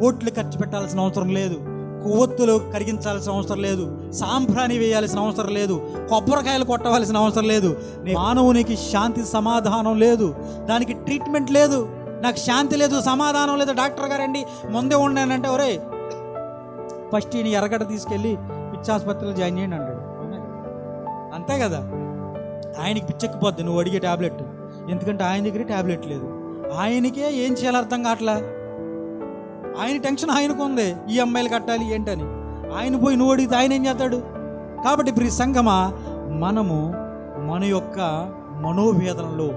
కోట్లు ఖర్చు పెట్టాల్సిన అవసరం లేదు. కొవ్వొత్తులు కరిగించాల్సిన అవసరం లేదు. సాంబ్రాణి వేయాల్సిన అవసరం లేదు. కొబ్బరికాయలు కొట్టవలసిన అవసరం లేదు. నీ మానవునికి శాంతి సమాధానం లేదు. దానికి ట్రీట్మెంట్ లేదు. నాకు శాంతి లేదు సమాధానం లేదు. డాక్టర్ గారండి ముందే ఉండానంటే ఒరే ఫస్ట్ ఈయన ఎర్రగడ్డ తీసుకెళ్ళి పిచ్చాసుపత్రిలో జాయిన్ చేయండి అంటాడు. అంతే కదా? ఆయనకి పిచ్చెక్కిపోద్ది. నువ్వు అడిగే ట్యాబ్లెట్ ఎందుకంటే ఆయన దగ్గర ట్యాబ్లెట్ లేదు. ఆయనకే ఏం చేయాలో అర్థం కావట్లా? ఆయన టెన్షన్ ఆయనకు ఉంది. ఈ అమ్మాయిలు కట్టాలి ఏంటని. ఆయన పోయి నువ్వు అడిగితే ఆయన ఏం చేస్తాడు? కాబట్టి ఇప్పుడు ఈ సంగమా మనము మన యొక్క మనోవేదనలో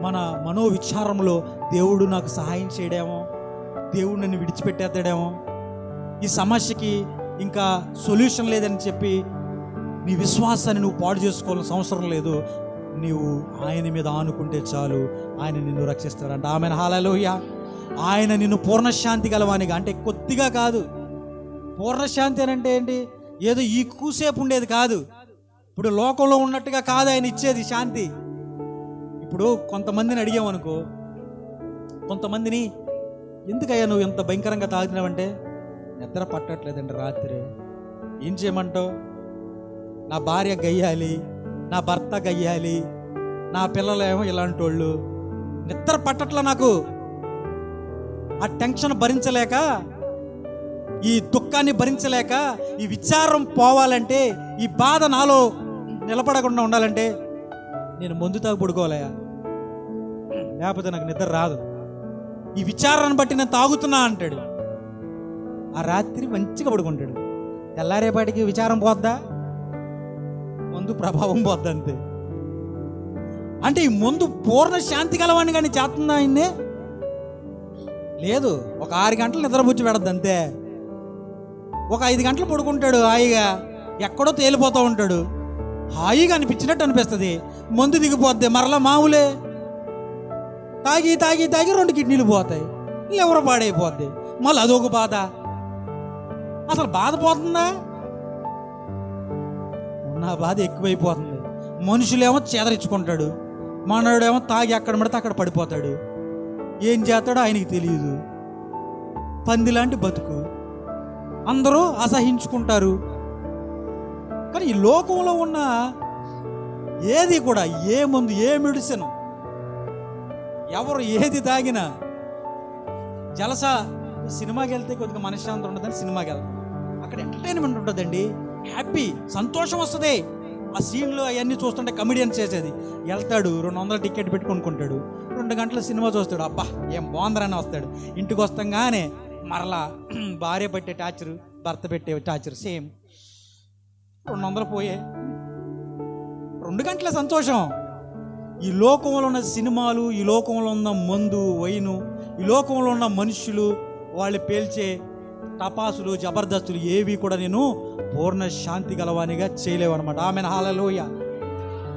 మన మనోవిచారంలో దేవుడు నాకు సహాయం చేయడేమో దేవుడు నన్ను విడిచిపెట్టేద్దాడేమో ఈ సమస్యకి ఇంకా సొల్యూషన్ లేదని చెప్పి నీ విశ్వాసాన్ని నువ్వు పాడు చేసుకోవాల్సిన అవసరం లేదు. నీవు ఆయన మీద ఆనుకుంటే చాలు. ఆయన నిన్ను రక్షిస్తారంట ఆమె హాలలోయ ఆయన నిన్ను పూర్ణశాంతి గలవానిగా అంటే కొద్దిగా కాదు. పూర్ణశాంతి అని అంటే ఏంటి? ఏదో ఈ కూసేపు ఉండేది కాదు. ఇప్పుడు లోకంలో ఉన్నట్టుగా కాదు ఆయన ఇచ్చేది శాంతి. ఇప్పుడు కొంతమందిని అడిగామనుకో కొంతమందిని ఎందుకయ్యా నువ్వు ఇంత భయంకరంగా తాగుతున్నావంటే? నిద్ర పట్టట్లేదండి రాత్రి. ఏం చేయమంటావు? నా భార్య గయ్యాలి నా భర్త గయ్యాలి నా పిల్లలేమో ఇలాంటి వాళ్ళు నిద్ర పట్టట్లే నాకు. ఆ టెన్షన్ భరించలేక ఈ దుఃఖాన్ని భరించలేక ఈ విచారం పోవాలంటే ఈ బాధ నాలో నిలబడకుండా ఉండాలంటే నేను మందు తాగు పడుకోవాలయా లేకపోతే నాకు నిద్ర రాదు. ఈ విచారాన్ని బట్టి నేను తాగుతున్నా అంటాడు. ఆ రాత్రి మంచిగా పడుకుంటాడు. తెల్లారేపాటికి విచారం పోద్దా? మందు ప్రభావం పోద్దా అంతే అంటే ఈ ముందు పూర్ణ శాంతి గలవాడిని కానీ చేస్తుందా ఆయన్నే? లేదు ఒక ఆరు గంటలు నిద్రపుచ్చి పెడద్దు అంతే. ఒక ఐదు గంటలు పడుకుంటాడు హాయిగా. ఎక్కడో తేలిపోతూ ఉంటాడు. హాయిగా అనిపించినట్టు అనిపిస్తుంది. మందు దిగిపోద్ది మరలా మామూలే తాగి తాగి తాగి రెండు కిడ్నీలు పోతాయి. లివర్ పాడైపోద్ది. మళ్ళీ అదొక బాధ. అసలు బాధ పోతుందా? ఉన్న బాధ ఎక్కువైపోతుంది. మనుషులేమో చేదరించుకుంటాడు. మనోడేమో తాగి అక్కడ పడితే అక్కడ పడిపోతాడు. ఏం చేస్తాడో ఆయనకి తెలియదు. పందిలాంటి బతుకు. అందరూ అసహించుకుంటారు. కానీ ఈ లోకంలో ఉన్న ఏది కూడా ఏ మందు ఏ మెడిసిన్ ఎవరు ఏది తాగినా జలసా సినిమాకి వెళ్తే కొద్దిగా మనశ్శాంతి ఉండదని సినిమాకి వెళ్తాం. అక్కడ ఎంటర్టైన్మెంట్ ఉంటుందండి. హ్యాపీ సంతోషం వస్తుంది. ఆ సీన్లు అవన్నీ చూస్తుంటే కమెడియన్ చేసేది. వెళ్తాడు రెండు వందల టికెట్ పెట్టి కొనుక్కుంటాడు. రెండు గంటల సినిమా చూస్తాడు. అబ్బా ఏం బాగుందరని వస్తాడు. ఇంటికి వస్తాగానే మరలా భార్య పెట్టే టార్చర్ భర్త పెట్టే టార్చర్ సేమ్. రెండు వందలు పోయే. రెండు గంటల సంతోషం. ఈ లోకంలో ఉన్న సినిమాలు ఈ లోకంలో ఉన్న మందు వైను ఈ లోకంలో ఉన్న మనుషులు వాళ్ళు పేల్చే టపాసులు జబర్దస్తులు ఏవి కూడా నేను పూర్ణ శాంతి గలవానిగా చేయలేవు అనమాట ఆమె హాలలోయ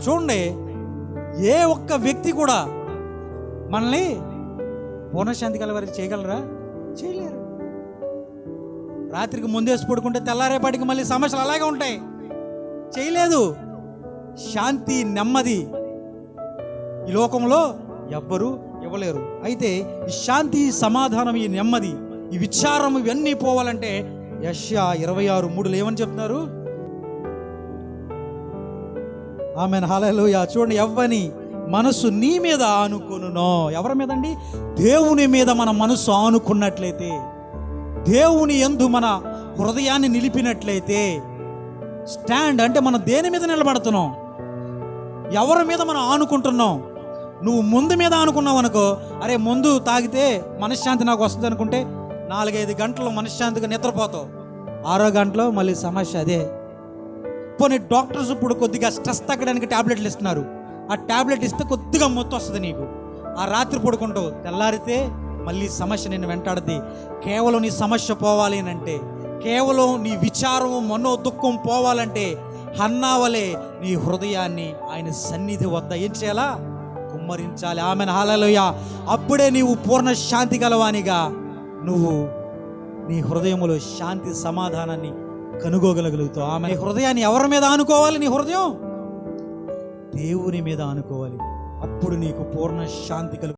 చూడండి ఏ ఒక్క వ్యక్తి కూడా మనల్ని పూర్ణశాంతి గలవారికి చేయగలరా? చేయలేరు. రాత్రికి ముందేసి పడుకుంటే తెల్లారేపాటికి మళ్ళీ సమస్యలు అలాగే ఉంటాయి. చేయలేదు. శాంతి నెమ్మది ఈ లోకంలో ఎవ్వరూ ఇవ్వలేరు. అయితే ఈ శాంతి సమాధానం ఈ నెమ్మది ఈ విచారం ఇవన్నీ పోవాలంటే యష్యా ఇరవై ఆరు మూడులు ఏమని చెప్తున్నారు? ఆమె హాలలో చూడండి ఎవ్వని మనసు నీ మీద ఆనుకొనునో. ఎవరి మీద అండి దేవుని మీద మన మనసు ఆనుకున్నట్లయితే దేవుని ఎందు మన హృదయాన్ని నిలిపినట్లయితే స్టాండ్ అంటే మనం దేని మీద నిలబడుతున్నాం? ఎవరి మీద మనం ఆనుకుంటున్నాం? నువ్వు ముందు మీద అనుకున్నావు అనుకో అరే ముందు తాగితే మనశ్శాంతి నాకు వస్తుంది అనుకుంటే నాలుగైదు గంటలు మనశ్శాంతిగా నిద్రపోతావు. ఆరో గంటలో మళ్ళీ సమస్య అదే. పోనీ డాక్టర్స్ ఇప్పుడు కొద్దిగా స్ట్రెస్ తగ్గడానికి టాబ్లెట్లు ఇస్తున్నారు. ఆ టాబ్లెట్ ఇస్తే కొద్దిగా మొత్తం వస్తుంది నీకు. ఆ రాత్రి పడుకుంటావు. తెల్లారితే మళ్ళీ సమస్య నేను వెంటాడుద్ది. కేవలం నీ సమస్య పోవాలి అని అంటే కేవలం నీ విచారం మనో దుఃఖం పోవాలంటే హన్నావలే నీ హృదయాన్ని ఆయన సన్నిధి వద్ద ఏం చేయాలా? కుమ్మరించాలి. ఆమెను. హాలలోయ అప్పుడే నీవు పూర్ణ శాంతి గలవానిగా నువ్వు నీ హృదయంలో శాంతి సమాధానాన్ని కనుగోగలగలుగుతావు. ఆమె హృదయాన్ని ఎవరి మీద ఆనుకోవాలి? నీ హృదయం దేవుని మీద ఆనుకోవాలి. అప్పుడు నీకు పూర్ణ శాంతి కలుగు